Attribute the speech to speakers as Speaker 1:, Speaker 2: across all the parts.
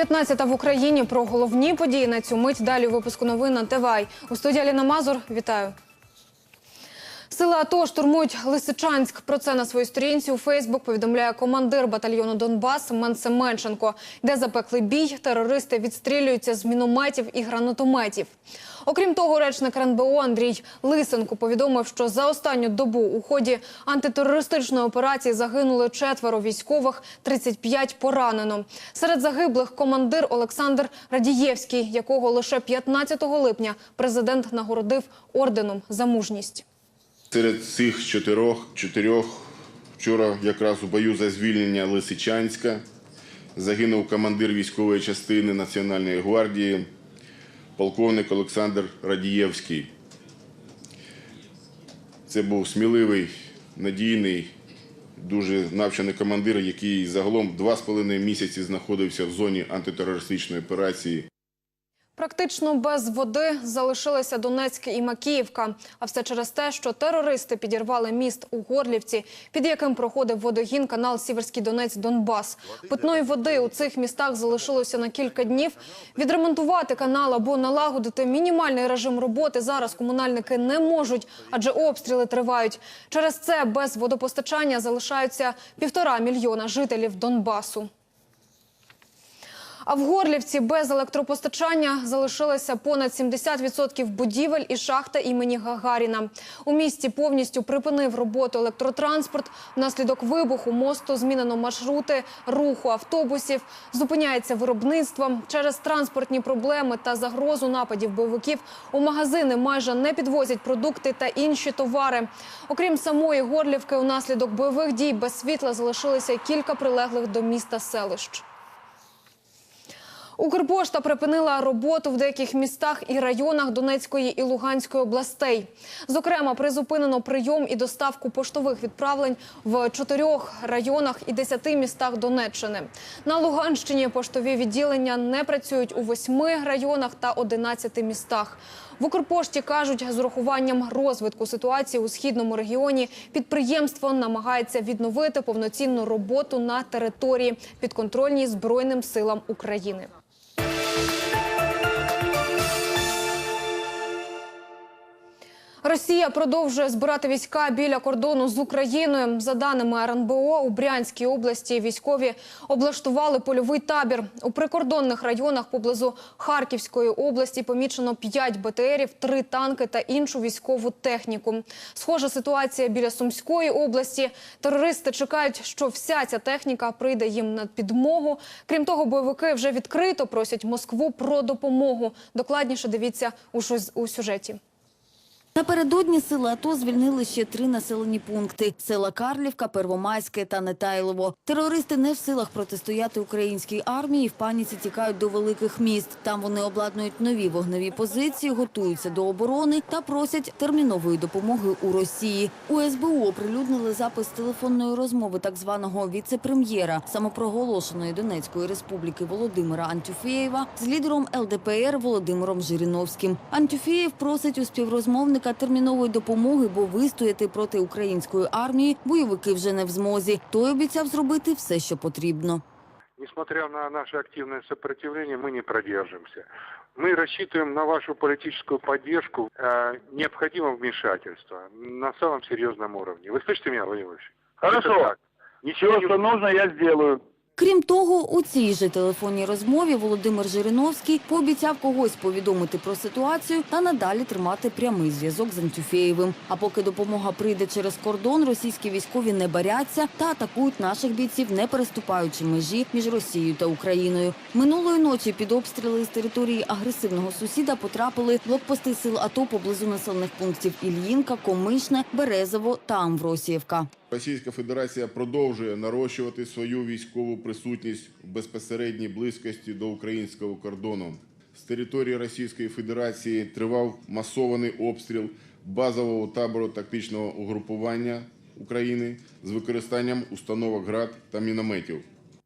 Speaker 1: 15 в Україні про головні події на цю мить. Далі випуску новин на ТВАЙ. У студії Аліна Мазур. Вітаю. Сили АТО штурмують Лисичанськ. Про це на своїй сторінці у Фейсбук повідомляє командир батальйону Донбас Мен Семенченко. Де запеклий бій, терористи відстрілюються з мінометів і гранатометів. Окрім того, речник РНБО Андрій Лисенко повідомив, що за останню добу у ході антитерористичної операції загинули четверо військових, 35 поранено. Серед загиблих командир Олександр Радієвський, якого лише 15 липня президент нагородив орденом за мужність.
Speaker 2: Серед цих чотирьох, чотирьох вчора якраз у бою за звільнення Лисичанська загинув командир військової частини Національної гвардії, полковник Олександр Радієвський. Це був сміливий, надійний, дуже навчений командир, який загалом два з половиною місяці знаходився в зоні антитерористичної операції.
Speaker 1: Практично без води залишилися Донецьк і Макіївка. А все через те, що терористи підірвали міст у Горлівці, під яким проходив водогін канал Сіверський Донець Донбас. Питної води у цих містах залишилося на кілька днів. Відремонтувати канал або налагодити мінімальний режим роботи зараз комунальники не можуть, адже обстріли тривають. Через це без водопостачання залишаються півтора мільйона жителів Донбасу. А в Горлівці без електропостачання залишилося понад 70% будівель і шахта імені Гагаріна. У місті повністю припинив роботу електротранспорт. Внаслідок вибуху мосту змінено маршрути руху автобусів. Зупиняється виробництво. Через транспортні проблеми та загрозу нападів бойовиків у магазини майже не підвозять продукти та інші товари. Окрім самої Горлівки, унаслідок бойових дій без світла залишилися кілька прилеглих до міста селищ. Укрпошта припинила роботу в деяких містах і районах Донецької і Луганської областей. Зокрема, призупинено прийом і доставку поштових відправлень в чотирьох районах і десяти містах Донеччини. На Луганщині поштові відділення не працюють у восьми районах та одинадцяти містах. В Укрпошті кажуть, з урахуванням розвитку ситуації у східному регіоні підприємство намагається відновити повноцінну роботу на території підконтрольній Збройним силам України. Росія продовжує збирати війська біля кордону з Україною. За даними РНБО, у Брянській області військові облаштували польовий табір. У прикордонних районах поблизу Харківської області помічено 5 БТРів, 3 танки та іншу військову техніку. Схожа ситуація біля Сумської області. Терористи чекають, що вся ця техніка прийде їм на підмогу. Крім того, бойовики вже відкрито просять Москву про допомогу. Докладніше дивіться у сюжеті.
Speaker 3: Напередодні сили АТО звільнили ще три населені пункти – села Карлівка, Первомайське та Нетайлово. Терористи не в силах протистояти українській армії в паніці тікають до великих міст. Там вони обладнують нові вогневі позиції, готуються до оборони та просять термінової допомоги у Росії. У СБУ оприлюднили запис телефонної розмови так званого віце-прем'єра самопроголошеної Донецької республіки Володимира Антюфєєва з лідером ЛДПР Володимиром Жириновським. Антюфєєв просить у співрозмовника термінової допомоги, бо вистояти проти української армії бойовики вже не в змозі. Той обіцяв зробити все, що потрібно.
Speaker 4: Несмотря на наше активное сопротивление, мы не продержимся. Мы рассчитываем на вашу политическую поддержку. Э, необходимо вмешательство на самом серьезном уровне. Вы слышите меня, Владимир Владимирович?
Speaker 5: Хорошо.
Speaker 4: Это так. Ничего
Speaker 5: Все,
Speaker 4: не
Speaker 5: что нужно, я сделаю.
Speaker 3: Крім того, у цій же телефонній розмові Володимир Жириновський пообіцяв когось повідомити про ситуацію та надалі тримати прямий зв'язок з Антюфєєвим. А поки допомога прийде через кордон, російські військові не баряться та атакують наших бійців, не переступаючи межі між Росією та Україною. Минулої ночі під обстріли з території агресивного сусіда потрапили блокпости сил АТО поблизу населених пунктів Ільїнка, Комишне, Березово та Амвросіївка.
Speaker 2: Російська Федерація продовжує нарощувати свою військову присутність в безпосередній близькості до українського кордону. З території Російської Федерації тривав масований обстріл базового табору тактичного угрупування України з використанням установок ГРАД та мінометів.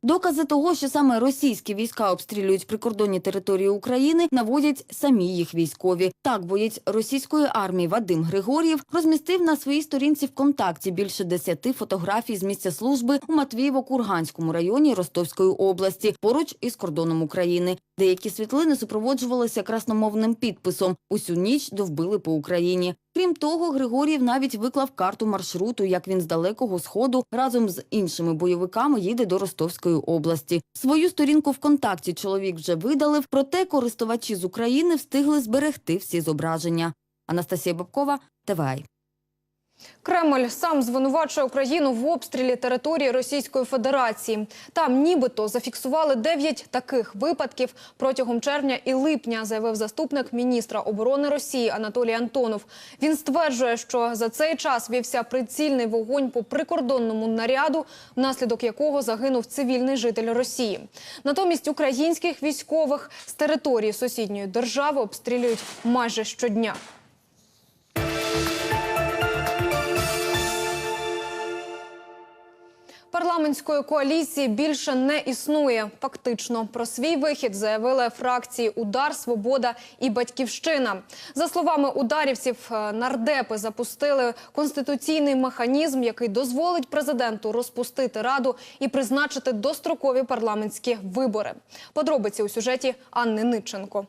Speaker 3: Докази того, що саме російські війська обстрілюють прикордонні території України, наводять самі їх військові. Так, боєць російської армії Вадим Григор'єв розмістив на своїй сторінці ВКонтакті більше десяти фотографій з місця служби у Матвієво-Курганському районі Ростовської області, поруч із кордоном України. Деякі світлини супроводжувалися красномовним підписом «Усю ніч довбили по Україні». Крім того, Григорів навіть виклав карту маршруту, як він з далекого сходу разом з іншими бойовиками їде до Ростовської області. Свою сторінку ВКонтакті чоловік вже видалив, проте користувачі з України встигли зберегти всі зображення. Анастасія Бабкова, ТВАЙ.
Speaker 1: Кремль сам звинувачує Україну в обстрілі території Російської Федерації. Там нібито зафіксували 9 таких випадків протягом червня і липня, заявив заступник міністра оборони Росії Анатолій Антонов. Він стверджує, що за цей час вівся прицільний вогонь по прикордонному наряду, внаслідок якого загинув цивільний житель Росії. Натомість українських військових з території сусідньої держави обстрілюють майже щодня. Парламентської коаліції більше не існує. Фактично про свій вихід заявили фракції Удар, Свобода і Батьківщина. За словами ударівців, е, нардепи запустили конституційний механізм, який дозволить президенту розпустити раду і призначити дострокові парламентські вибори. Подробиці у сюжеті Анни Ниченко.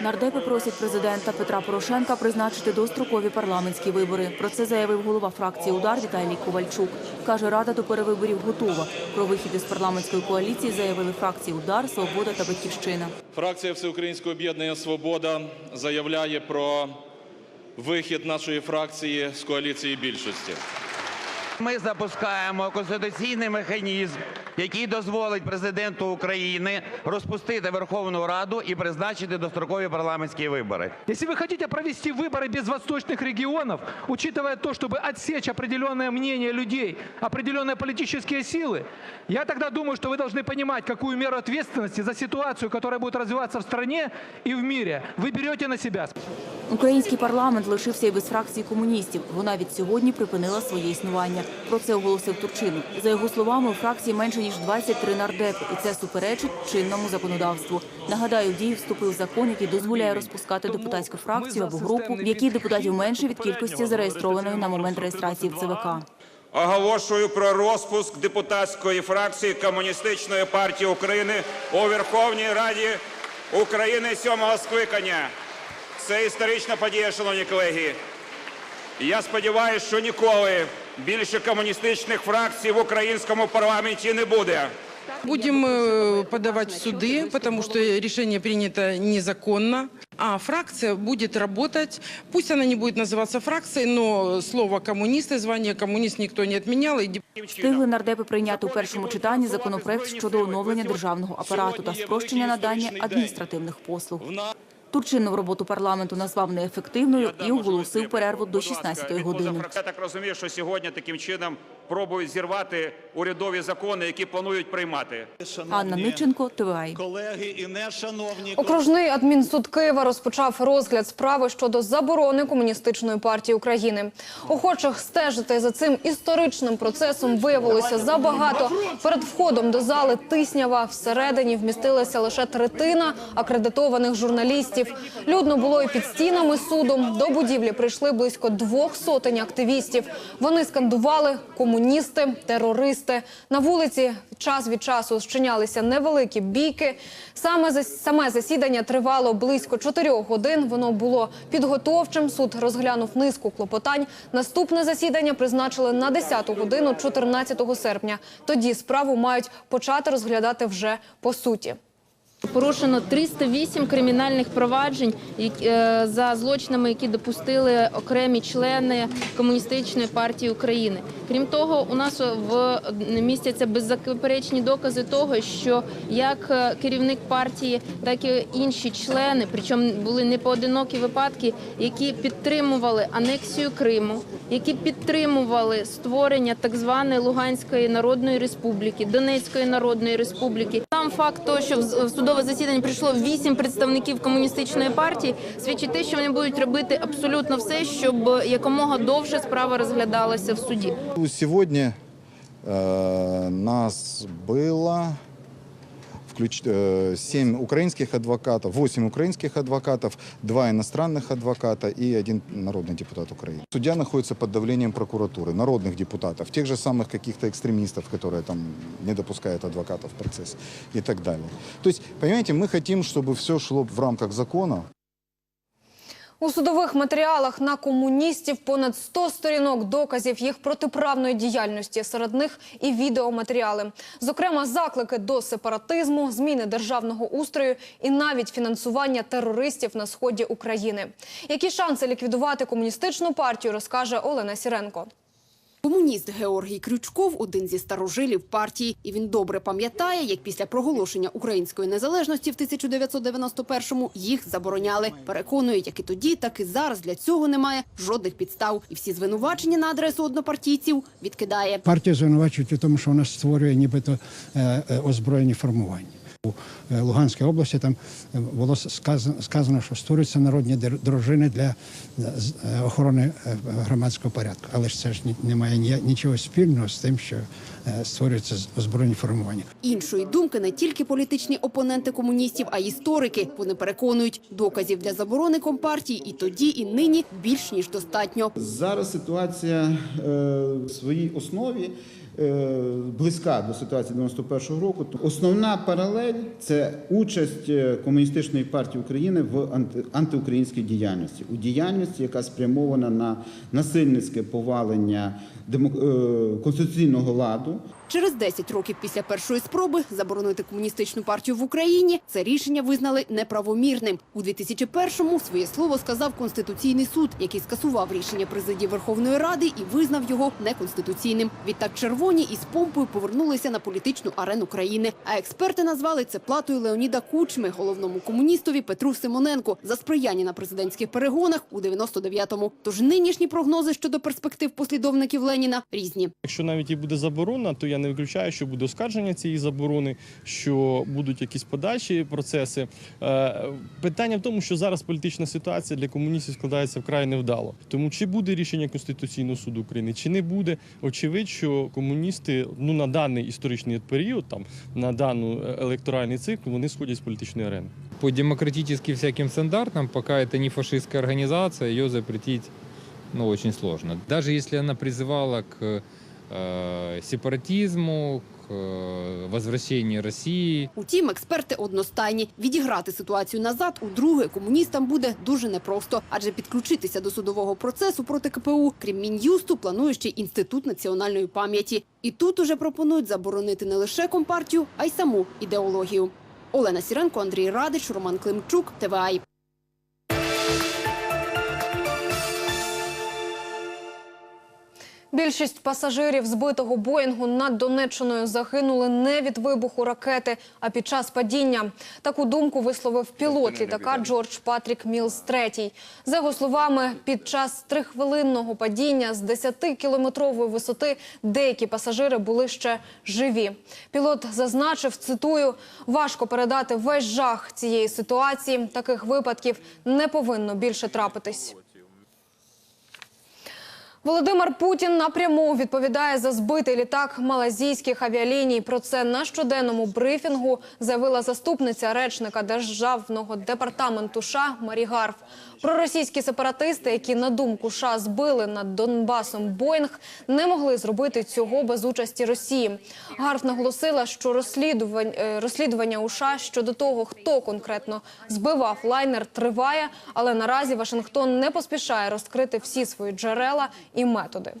Speaker 5: Нардепи просять президента Петра Порошенка призначити дострокові парламентські вибори. Про це заявив голова фракції «Удар» Віталій Ковальчук. Каже, рада до перевиборів готова. Про вихід із парламентської коаліції заявили фракції «Удар», «Свобода» та «Батьківщина».
Speaker 6: Фракція Всеукраїнського об'єднання Свобода заявляє про вихід нашої фракції з коаліції більшості.
Speaker 7: Ми запускаємо конституційний механізм, який дозволить президенту України розпустити Верховну Раду і призначити дострокові парламентські вибори.
Speaker 8: Если вы хотите провести выборы без восточных регионов, учитывая то, чтобы отсечь определенное мнение людей, определенные политические силы, я тогда думаю, что вы должны понимать, какую меру ответственности за ситуацию, которая будет развиваться в стране и в мире, вы берете на себя.
Speaker 5: Український парламент лишився і без фракції комуністів. Вона від сьогодні припинила своє існування. Про це оголосив Турчинов. За його словами, у фракції менше ніж 23 нардепи, і це суперечить чинному законодавству. Нагадаю, в дію вступив закон, який дозволяє розпускати депутатську фракцію або групу, в якій депутатів менше від кількості зареєстрованої на момент реєстрації в ЦВК.
Speaker 9: Оголошую про розпуск депутатської фракції Комуністичної партії України у Верховній Раді України сьомого скликання. Це історична подія, шановні колеги. Я сподіваюся, що ніколи більше комуністичних фракцій в українському парламенті не буде.
Speaker 10: Будем э, подавать в суды, потому что решение принято незаконно. А фракция будет работать. Пусть она не будет называться фракцией, но слово коммунисты, звание коммунист никто не отменял. И деп-
Speaker 5: Встигли нардепи прийняти у першому читанні законопроект щодо оновлення державного апарату та спрощення надання адміністративних послуг. Турчинов роботу парламенту назвав неефективною і оголосив перерву до 16-ї години.
Speaker 9: Я так розумію, що сьогодні таким чином пробують зірвати урядові закони, які планують приймати.
Speaker 5: Анна Ниченко, ТВАЙ.
Speaker 11: колеги і не шановні
Speaker 1: Окружний адмінсуд Києва розпочав розгляд справи щодо заборони комуністичної партії України. Охочих стежити за цим історичним процесом виявилося забагато. Перед входом до зали тиснява всередині вмістилася лише третина акредитованих журналістів. Людно було і під стінами суду. До будівлі прийшли близько двох сотень активістів. Вони скандували комуністи, терористи. На вулиці час від часу зчинялися невеликі бійки. Саме саме засідання тривало близько чотирьох годин. Воно було підготовчим. Суд розглянув низку клопотань. Наступне засідання призначили на 10 годину 14 серпня. Тоді справу мають почати розглядати вже по суті.
Speaker 12: Порушено 308 кримінальних проваджень е, за злочинами, які допустили окремі члени комуністичної партії України. Крім того, у нас в містяться беззаперечні докази того, що як е, керівник партії, так і інші члени, причому були не поодинокі випадки, які підтримували анексію Криму, які підтримували створення так званої Луганської Народної Республіки, Донецької Народної Республіки. Сам факт того, що в в судове засідання прийшло вісім представників комуністичної партії, свідчить те, що вони будуть робити абсолютно все, щоб якомога довше справа розглядалася в суді.
Speaker 11: Сьогодні
Speaker 13: Э, Нас было включ- э, семь украинских адвокатов, восемь украинских адвокатов, два иностранных адвоката и один народный депутат Украины. Судья находится под давлением прокуратуры, народных депутатов, тех же самых каких-то экстремистов, которые там не допускают адвокатов в процесс и так далее. То есть, понимаете, мы хотим, чтобы все шло в рамках закона.
Speaker 1: У судових матеріалах на комуністів понад 100 сторінок доказів їх протиправної діяльності. Серед них і відеоматеріали. Зокрема, заклики до сепаратизму, зміни державного устрою і навіть фінансування терористів на сході України. Які шанси ліквідувати комуністичну партію, розкаже Олена Сіренко.
Speaker 14: Комуніст Георгій Крючков – один зі старожилів партії. І він добре пам'ятає, як після проголошення української незалежності в 1991-му їх забороняли. Переконують, як і тоді, так і зараз для цього немає жодних підстав. І всі звинувачення на адресу однопартійців відкидає.
Speaker 15: Партію звинувачують у тому, що вона створює нібито е, е, озброєні формування. У е, Луганській області там е, було сказано, сказано, що створюються народні дружини для е, охорони громадського порядку. Але ж це ж ні- не нічого спільного з тим, що створюються з- озброєні формування.
Speaker 14: Іншої думки не тільки політичні опоненти комуністів, а й історики. Вони переконують, доказів для заборони компартії і тоді, і нині більш ніж достатньо.
Speaker 16: Зараз ситуація в своїй основі близька до ситуації 91-го року. Основна паралель це участь е, комуністичної партії України в анти- антиукраїнській діяльності, у діяльності, яка спрямована на насильницьке повалення е, конституційного ладу.
Speaker 14: Через 10 років після першої спроби заборонити комуністичну партію в Україні це рішення визнали неправомірним. У 2001-му своє слово сказав Конституційний суд, який скасував рішення президії Верховної Ради і визнав його неконституційним. Відтак червоні із помпою повернулися на політичну арену країни. А експерти назвали це платою Леоніда Кучми, головному комуністові Петру Симоненко, за сприяння на президентських перегонах у 99-му. Тож нинішні прогнози щодо перспектив послідовників Леніна різні.
Speaker 17: Якщо навіть і буде заборона, то я не виключаю, що буде оскарження цієї заборони, що будуть якісь подальші процеси. Е, Питання в тому, що зараз політична ситуація для комуністів складається вкрай невдало. Тому чи буде рішення Конституційного суду України, чи не буде, очевидь, що комуністи ну на даний історичний період, там на дану е, електоральний цикл, вони сходять з політичної арени.
Speaker 18: По демократическим всяким стандартам, пока это не фашистская организация, ее запретить ну, очень сложно. Даже если она призывала к э, сепаратизму, к э, возвращению России,
Speaker 14: Утім, експерти одностайні. Відіграти ситуацію назад у друге комуністам буде дуже непросто, адже підключитися до судового процесу проти КПУ, крім мін'юсту, планує ще інститут національної пам'яті. І тут уже пропонують заборонити не лише компартію, а й саму ідеологію. Олена Сіренко, Андрій Радич, Роман Климчук, ТВА.
Speaker 1: Більшість пасажирів збитого Боїнгу над Донеччиною загинули не від вибуху ракети, а під час падіння. Таку думку висловив пілот літака Джордж Патрік Мілс III. За його словами, під час трихвилинного падіння з 10-кілометрової висоти деякі пасажири були ще живі. Пілот зазначив, цитую, важко передати весь жах цієї ситуації. Таких випадків не повинно більше трапитись. Володимир Путін напряму відповідає за збитий літак малазійських авіаліній. Про це на щоденному брифінгу заявила заступниця речника державного департаменту США Марі Гарф. Проросійські сепаратисти, які на думку США збили над Донбасом Боїнг, не могли зробити цього без участі Росії. Гарф наголосила, що розслідування, е, розслідування у США щодо того, хто конкретно збивав лайнер, триває, але наразі Вашингтон не поспішає розкрити всі свої джерела і методи.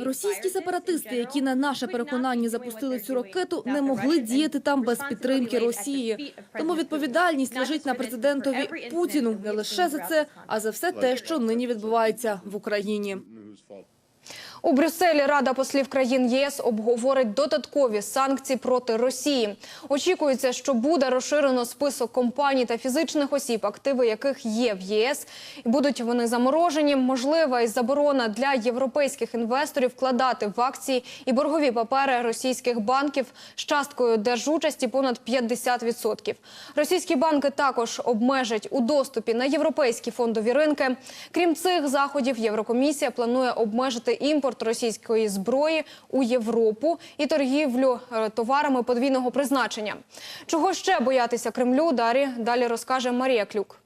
Speaker 19: Російські сепаратисти, які на наше переконання запустили цю ракету, не могли діяти там без підтримки Росії. Тому відповідальність лежить на президентові Путіну не лише за це, а за все те, що нині відбувається в Україні.
Speaker 1: У Брюсселі Рада послів країн ЄС обговорить додаткові санкції проти Росії. Очікується, що буде розширено список компаній та фізичних осіб, активи яких є в ЄС. Будуть вони заморожені. Можлива і заборона для європейських інвесторів вкладати в акції і боргові папери російських банків з часткою держучасті понад 50%. Російські банки також обмежать у доступі на європейські фондові ринки. Крім цих заходів, Єврокомісія планує обмежити імпорт імпорт російської зброї у Європу і торгівлю е, товарами подвійного призначення. Чого ще боятися Кремлю? Дарі далі розкаже Марія Клюк.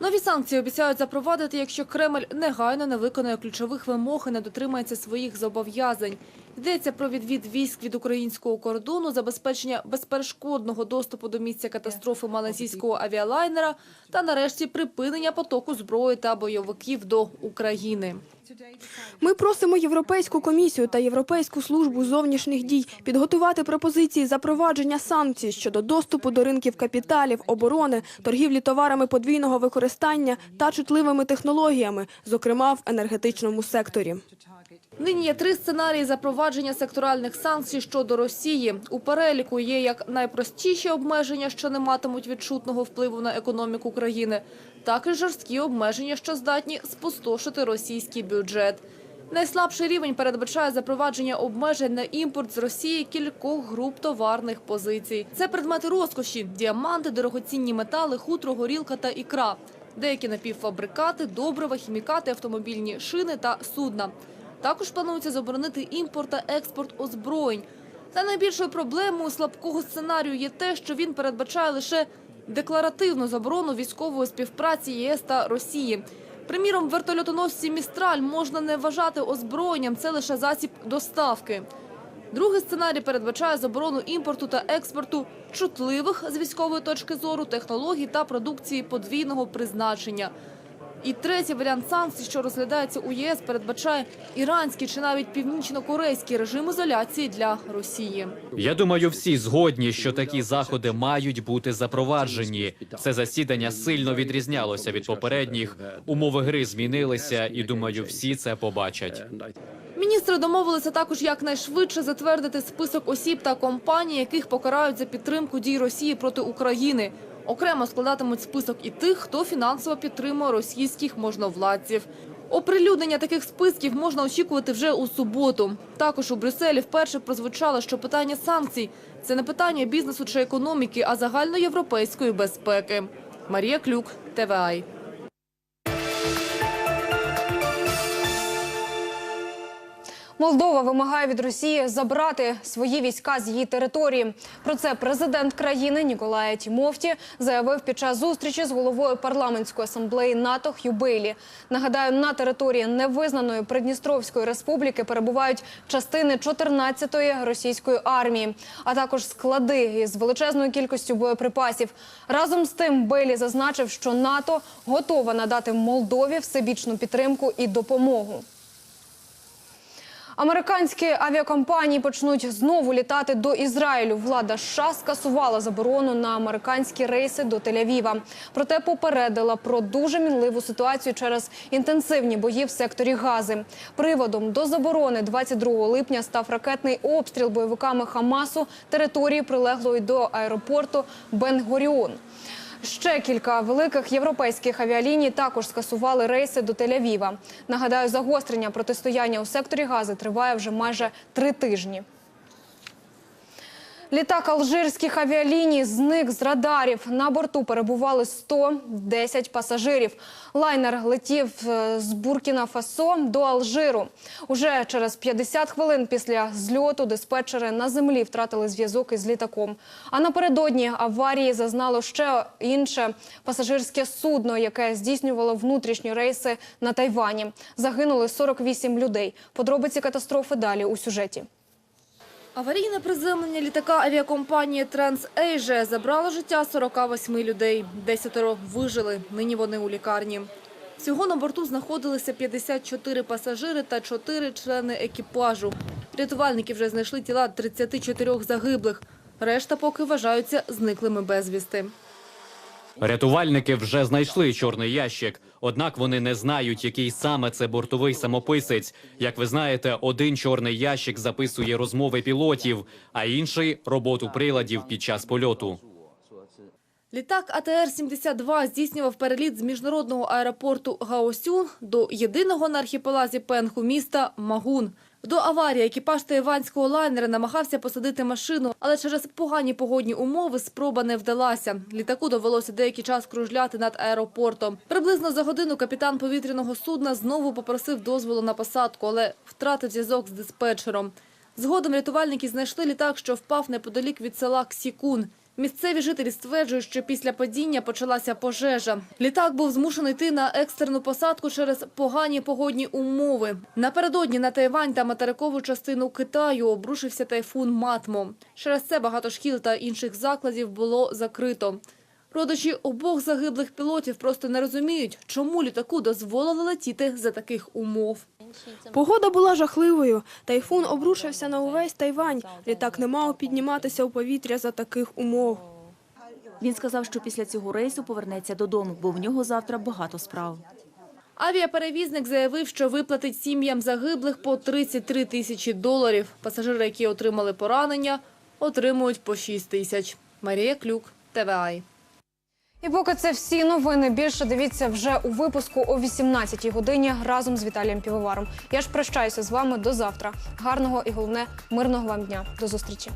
Speaker 19: Нові санкції обіцяють запровадити, якщо Кремль негайно не виконує ключових вимог і не дотримається своїх зобов'язань. Йдеться про відвід військ від українського кордону, забезпечення безперешкодного доступу до місця катастрофи малазійського авіалайнера та, нарешті, припинення потоку зброї та бойовиків до України.
Speaker 20: Ми просимо Європейську комісію та Європейську службу зовнішніх дій підготувати пропозиції запровадження санкцій щодо доступу до ринків капіталів, оборони, торгівлі товарами подвійного використання та чутливими технологіями, зокрема в енергетичному секторі.
Speaker 19: Нині є три сценарії запровадження секторальних санкцій щодо Росії. У переліку є як найпростіші обмеження, що не матимуть відчутного впливу на економіку країни, так і жорсткі обмеження, що здатні спустошити російський бюджет. Найслабший рівень передбачає запровадження обмежень на імпорт з Росії кількох груп товарних позицій. Це предмети розкоші – діаманти, дорогоцінні метали, хутро, горілка та ікра. Деякі напівфабрикати, добрива, хімікати, автомобільні шини та судна. Також планується заборонити імпорт та експорт озброєнь. Та найбільшою проблемою слабкого сценарію є те, що він передбачає лише декларативну заборону військової співпраці ЄС та Росії. Приміром, вертольотоносці «Містраль» можна не вважати озброєнням, це лише засіб доставки. Другий сценарій передбачає заборону імпорту та експорту чутливих з військової точки зору технологій та продукції подвійного призначення. І третій варіант санкцій, що розглядається у ЄС, передбачає іранський чи навіть північно-корейський режим ізоляції для Росії.
Speaker 21: Я думаю, всі згодні, що такі заходи мають бути запроваджені. Це засідання сильно відрізнялося від попередніх. Умови гри змінилися, і думаю, всі це побачать.
Speaker 19: Міністри домовилися також якнайшвидше затвердити список осіб та компаній, яких покарають за підтримку дій Росії проти України. Окремо складатимуть список і тих, хто фінансово підтримує російських можновладців. Оприлюднення таких списків можна очікувати вже у суботу. Також у Брюсселі вперше прозвучало, що питання санкцій – це не питання бізнесу чи економіки, а загальноєвропейської безпеки. Марія Клюк, ТВАЙ.
Speaker 1: Молдова вимагає від Росії забрати свої війська з її території. Про це президент країни Ніколая Тімофті заявив під час зустрічі з головою парламентської асамблеї НАТО Хьюбейлі. Нагадаю, на території невизнаної Придністровської республіки перебувають частини 14-ї російської армії, а також склади із величезною кількістю боєприпасів. Разом з тим Бейлі зазначив, що НАТО готова надати Молдові всебічну підтримку і допомогу. Американські авіакомпанії почнуть знову літати до Ізраїлю. Влада США скасувала заборону на американські рейси до Тель-Авіва. Проте попередила про дуже мінливу ситуацію через інтенсивні бої в секторі Гази. Приводом до заборони 22 липня став ракетний обстріл бойовиками Хамасу території прилеглої до аеропорту Бен-Горіон. Ще кілька великих європейських авіаліній також скасували рейси до Тель-Авіва. Нагадаю, загострення протистояння у секторі Гази триває вже майже три тижні. Літак алжирських авіаліній зник з радарів. На борту перебували 110 пасажирів. Лайнер летів е, з Буркіна-Фасо до Алжиру. Уже через 50 хвилин після зльоту диспетчери на землі втратили зв'язок із літаком. А напередодні аварії зазнало ще інше пасажирське судно, яке здійснювало внутрішні рейси на Тайвані. Загинули 48 людей. Подробиці катастрофи далі у сюжеті.
Speaker 19: Аварійне приземлення літака авіакомпанії TransAsia забрало життя 48 людей. Десятеро вижили. Нині вони у лікарні. Всього на борту знаходилися 54 пасажири та 4 члени екіпажу. Рятувальники вже знайшли тіла 34 загиблих. Решта поки вважаються зниклими безвісти.
Speaker 21: Рятувальники вже знайшли чорний ящик, однак вони не знають, який саме це бортовий самописець. Як ви знаєте, один чорний ящик записує розмови пілотів, а інший роботу приладів під час польоту.
Speaker 19: Літак АТР-72 здійснював переліт з міжнародного аеропорту Гаосюн до єдиного на архіпелазі Пенху міста Магун. До аварії екіпаж тайванського лайнера намагався посадити машину, але через погані погодні умови спроба не вдалася. Літаку довелося деякий час кружляти над аеропортом. Приблизно за годину капітан повітряного судна знову попросив дозволу на посадку, але втратив зв'язок з диспетчером. Згодом рятувальники знайшли літак, що впав неподалік від села Ксікун. Місцеві жителі стверджують, що після падіння почалася пожежа. Літак був змушений йти на екстрену посадку через погані погодні умови. Напередодні на Тайвань та материкову частину Китаю обрушився тайфун Матмо. Через це багато шкіл та інших закладів було закрито. Родичі обох загиблих пілотів просто не розуміють, чому літаку дозволили летіти за таких умов.
Speaker 20: Погода була жахливою. Тайфун обрушився на увесь Тайвань. Літак не мав підніматися у повітря за таких умов.
Speaker 5: Він сказав, що після цього рейсу повернеться додому, бо в нього завтра багато справ.
Speaker 19: Авіаперевізник заявив, що виплатить сім'ям загиблих по 33 тисячі доларів. Пасажири, які отримали поранення, отримують по 6 тисяч. Марія Клюк, ТВА.
Speaker 1: І поки це всі новини. Більше дивіться вже у випуску о 18-й годині разом з Віталієм Півоваром. Я ж прощаюся з вами до завтра. Гарного і головне мирного вам дня. До зустрічі.